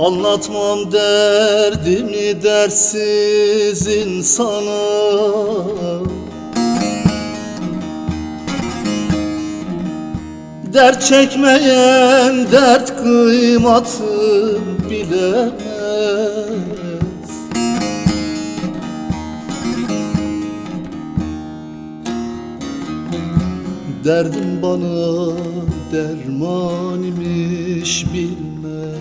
Anlatmam derdimi dersiz insana Dert çekmeyen dert kıymatı bilemez. Derdim bana derman imiş bilmedim.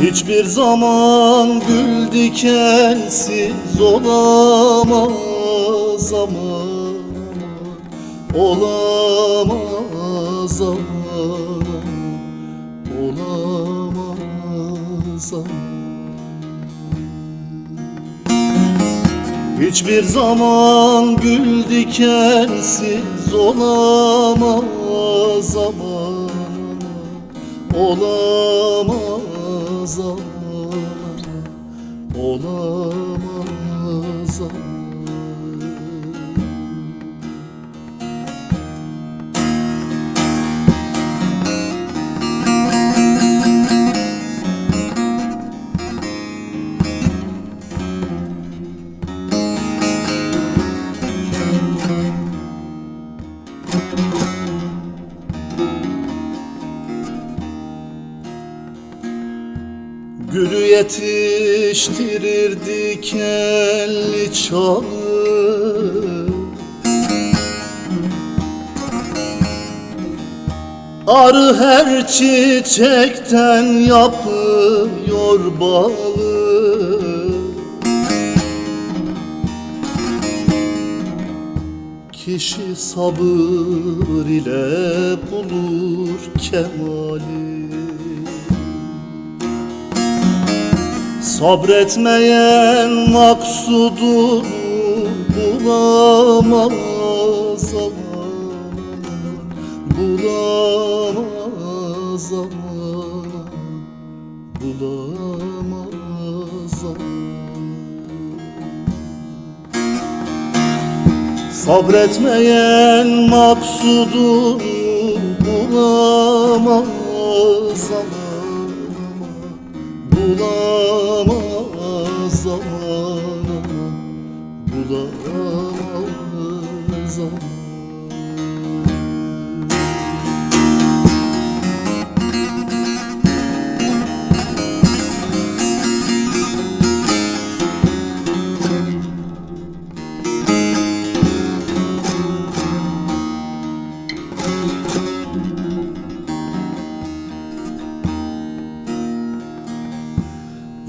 Hiçbir zaman gül dikensiz olamaz ama Olamaz ama Olamaz ama. Hiçbir zaman gül dikensiz olamaz ama Olamaz ama Olamaz ama Gülü yetiştirir dikenli çalı. Arı her çiçekten yapıyor balı. Kişi sabır ile bulur kemali Sabretmeyen maksudunu bulamaz ama Bulamaz ama Bulamaz ama Sabretmeyen maksudunu bulamaz ama Bulamaz zaman Bulamaz zaman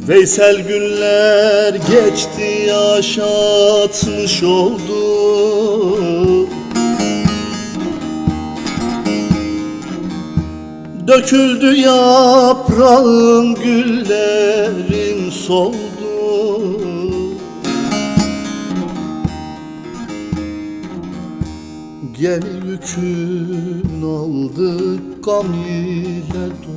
Veysel günler geçti yaşatmış oldu. Döküldü yaprağım güllerim soldu. Gemi yükün aldı gam ile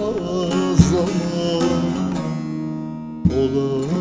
aman olamaz